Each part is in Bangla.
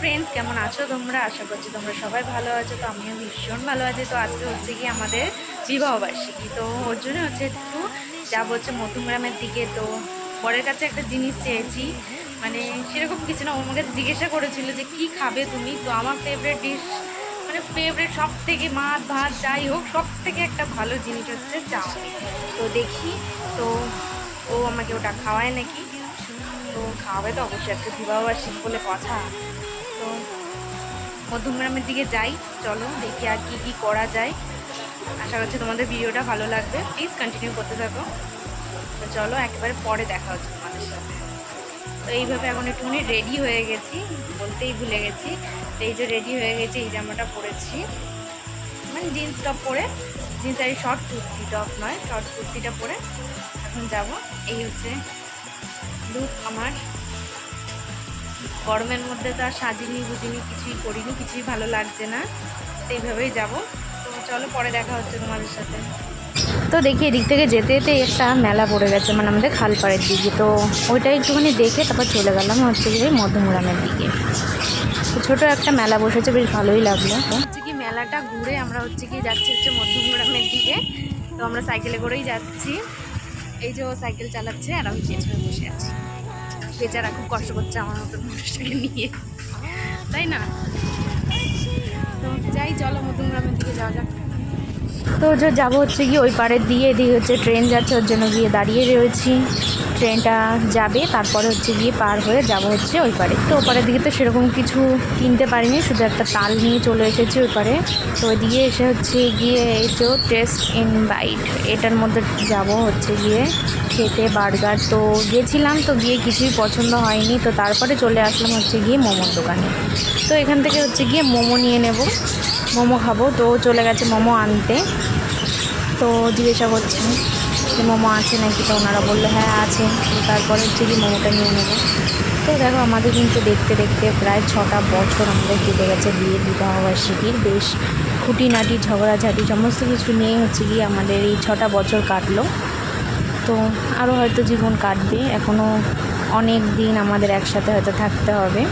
ফ্রেন্ডস কেমন আছো তোমরা? আশা করছি তোমরা সবাই ভালো আছো। তো আমিও ভীষণ ভালো আছি। তো আজকে হচ্ছে কি আমাদের বিবাহবার্ষিকী। তো ওর জন্য হচ্ছে একটু যাব হচ্ছে মধ্যমগ্রামের দিকে। তো বরের কাছে একটা জিনিস চেয়েছি। মানে সেরকম কিছু না ওর আমাকে জিজ্ঞাসা করেছিল যে, কি খাবে তুমি? তো আমার ফেভারিট ডিশ মানে ফেভারিট সব থেকে মাছ, ভাত, যাই হোক সব থেকে একটা ভালো জিনিস হচ্ছে চাউমিন। তো দেখি, তো ও আমাকে ওটা খাওয়ায় নাকি। তো খাওয়াবে তো অবশ্যই। আজকে বিবাহবার্ষিকী বলে কথা। তো মধ্যমগ্রামের দিকে যাই। চলো দেখি আর কি কি করা যায়। আশা করছি তোমাদের ভিডিওটা ভালো লাগবে। প্লিজ কন্টিনিউ করতে থাকো। তো চলো একেবারে পরে দেখা হচ্ছে তোমাদের সাথে। তো এইভাবে এখন একটুখানি রেডি হয়ে গেছি, বলতেই ভুলে গেছি। তো এই যে রেডি হয়ে গেছি, এই জামাটা পরেছি। মানে জিন্স টপ পরে জিন্স আর শর্ট কুর্তি টপ নয় শর্ট কুর্তিটা পরে এখন যাব। এই হচ্ছে লুক আমার। গরমের মধ্যে তো আর সাজিনি বুঝিনি কিছুই করিনি, কিছুই ভালো লাগছে না। তো এইভাবেই যাব। তো চলো পরে দেখা হচ্ছে তোমাদের সাথে। তো দেখি এদিক থেকে যেতে যেতে একটা মেলা পড়ে গেছে মানে আমাদের খালপাড়ের দিকে। তো ওইটা একটুখানি দেখে তারপর চলে গেলাম হচ্ছে কি মধ্যমগ্রামের দিকে। ছোটো একটা মেলা বসেছে, বেশ ভালোই লাগল। হচ্ছে কি মেলাটা ঘুরে আমরা হচ্ছে কি যাচ্ছি হচ্ছে মধ্যমগ্রামের দিকে। তো আমরা সাইকেলে করেই যাচ্ছি। এই যে ও সাইকেল চালাচ্ছে আর আমি পেছনে বসে আছি। বেচারা খুব কষ্ট করছে আমার মতো মানুষটাকে নিয়ে। তাই না? তো যাই, চলো মতন গ্রামের দিকে যাওয়া যাক। তো যে যাব হচ্ছে গিয়ে ওই পাড়ের দিয়ে এদিকে হচ্ছে ট্রেন যাচ্ছে, ওর জন্য গিয়ে দাঁড়িয়ে রয়েছি। ট্রেনটা যাবে, তারপরে হচ্ছে গিয়ে পার হয়ে যাব হচ্ছে ওই পারে তো ওপারের দিকে তো সেরকম কিছু কিনতে পারিনি, শুধু একটা তাল নিয়ে চলে এসেছি ওই পারে তো ওইদিকে এসে হচ্ছে গিয়ে যে টেস্ট ইন বাইট এটার মধ্যে যাব হচ্ছে গিয়ে খেতে, বার্গার। তো গেছিলাম, তো গিয়ে কিছুই পছন্দ হয়নি, তো তারপরে চলে আসলাম হচ্ছে গিয়ে মোমোর দোকানে। তো এখান থেকে হচ্ছে গিয়ে মোমো নিয়ে নেব, মোমো খাব। তো চলে গেছে মোমো আনতে। তো জিজ্ঞাসা করছি যে মোমো আছে নাকি? তো ওনারা বলল হ্যাঁ আছে। তারপরে হচ্ছে কি মোমোটা নিয়ে নেব। তো দেখো, আমাদের কিন্তু দেখতে দেখতে প্রায় ছটা বছর আমাদের কেটে গেছে বিয়ে বিবাহবার্ষিকীর বেশ খুঁটিনাটি, ঝগড়াঝাটি, সমস্ত কিছু নিয়ে হচ্ছে গিয়ে আমাদের এই ছটা বছর কাটলো। তো আরও হয়তো জীবন কাটবে। এখনও অনেক দিন আমাদের একসাথে হয়তো থাকতে হবে।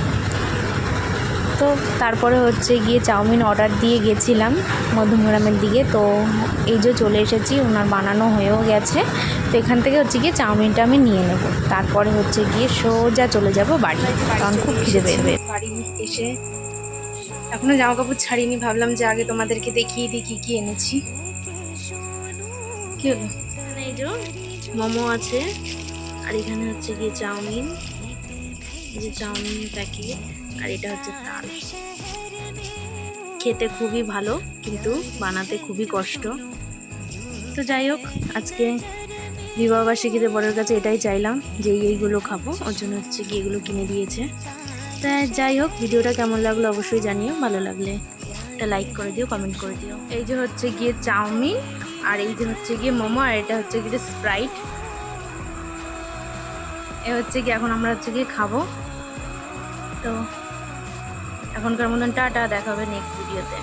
তো তারপরে হচ্ছে গিয়ে চাউমিন অর্ডার দিয়ে গেছিলাম মধ্যমগ্রামের দিকে। তো এই যে চলে এসেছি ওনার বানানো হয়েও গেছে। তো এখান থেকে হচ্ছে গিয়ে চাউমিনটা আমি নিয়ে নেব। তারপরে হচ্ছে গিয়ে সোজা চলে যাব বাড়ি। কারণ খুব খিদে বেরবে বাড়ি এসে এখনও জামা কাপড় ছাড়িনি ভাবলাম যে আগে তোমাদেরকে দেখিয়ে দিই কী কী এনেছি। কী হলো? এই যে মোমো আছে আর এখানে হচ্ছে গিয়ে চাউমিন। এই যে চাউমিন প্যাকেট। আর এটা হচ্ছে তাল। খেতে খুবই ভালো কিন্তু বানাতে খুবই কষ্ট। তো যাই হোক আজকে বিবাহবার্ষিকীতে বড়ের কাছে এটাই চাইলাম যে এইগুলো খাব ওর জন্য হচ্ছে কি এগুলো কিনে দিয়েছে। তা যাই হোক ভিডিওটা কেমন লাগল অবশ্যই জানিও ভালো লাগলে একটা লাইক করে দিও কমেন্ট করে দিও। এই যে হচ্ছে গিয়ে চাউমিন আর এই যে হচ্ছে গিয়ে মোমো আর এটা হচ্ছে গিয়ে স্প্রাইট এ হচ্ছে কি এখন আমরা হচ্ছে গিয়ে খাব। তো এখনকার মতন টাটা দেখা হবে নেক্সট ভিডিওতে